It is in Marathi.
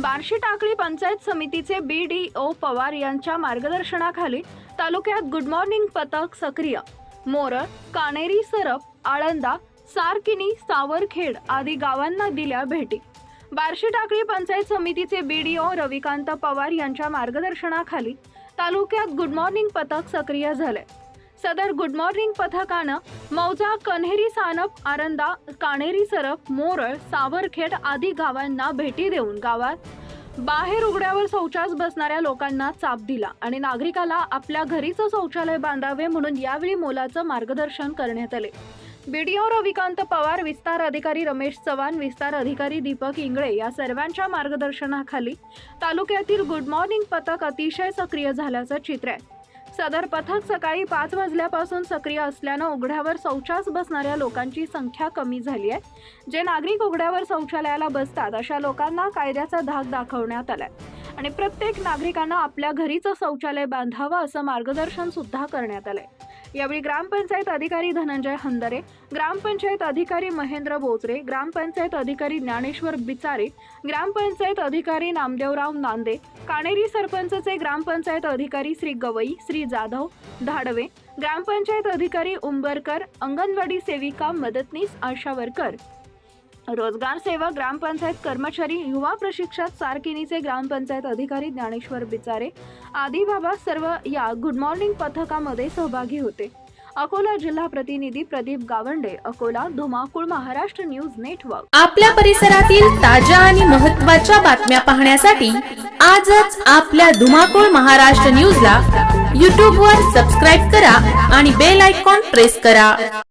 बार्शी टाकळी पंचायत समितीचे बी डी ओ पवार यांच्या मार्गदर्शनाखाली तालुक्यात गुड मॉर्निंग पथक सक्रिय. मोरळ कानेरी सरप आळंदा सारकिनी सावरखेड आदी गावांना दिल्या भेटी. बार्शी टाकळी पंचायत समितीचे B D O Ravikant Pawar यांच्या मार्गदर्शनाखाली तालुक्यात गुड मॉर्निंग पथक सक्रिय झाले. सदर गुड मॉर्निंग पथकानं मौजा कन्हेरी सानप आरंदा कानेरी सरप मोरळ सावरखेड आदी गावांना भेटी देऊन गावात बाहेर उघड्यावर शौचास बसणाऱ्या लोकांना चाप दिला आणि नागरिकाला आपल्या घरीचं शौचालय बांधावे म्हणून यावेळी मोलाचं मार्गदर्शन करण्यात आले. बीडीओ रविकांत पवार विस्तार अधिकारी रमेश चव्हाण विस्तार अधिकारी दीपक इंगळे या सर्वांच्या मार्गदर्शनाखाली तालुक्यातील गुड मॉर्निंग पथक अतिशय सक्रिय झाल्याचं चित्र आहे. सदर पथक सकाळी पाच वाजल्यापासून सक्रिय असल्यानं उघड्यावर शौचास बसणाऱ्या लोकांची संख्या कमी झाली आहे. जे नागरिक उघड्यावर शौचालयाला बसतात अशा लोकांना कायद्याचा धाक दाखवण्यात आलाय. आणि प्रत्येक नागरिकांना आपल्या घरीचं शौचालय बांधावं असं मार्गदर्शन सुद्धा करण्यात आलंय. यावेळी ग्रामपंचायत अधिकारी धनंजय हंदरे ग्रामपंचायत अधिकारी महेंद्र बोचरे ग्रामपंचायत अधिकारी ज्ञानेश्वर बिचारे ग्रामपंचायत अधिकारी नामदेवराव नांदे काणेरी सरपंचचे ग्रामपंचायत अधिकारी श्री गवई श्री जाधव धाडवे ग्रामपंचायत अधिकारी उंबरकर अंगणवाडी सेविका मदतनीस आशा वर्कर रोजगार सेवक ग्रामपंचायत कर्मचारी युवा प्रशिक्षक सारकिनीचे ग्रामपंचायत अधिकारी ज्ञानेश्वर बिचारे आदी बाबा सर्व या गुड मॉर्निंग पथकामध्ये सहभागी होते. अकोला जिल्हा प्रतिनिधी प्रदीप गावंडे अकोला धुमाकूळ महाराष्ट्र न्यूज नेटवर्क. आपल्या परिसरातील ताज्या आणि महत्त्वाच्या बातम्या पाहण्यासाठी आजच आपल्या धुमाकूळ महाराष्ट्र न्यूजला यूट्यूबवर सबस्क्राईब करा आणि बेल आयकॉन प्रेस करा.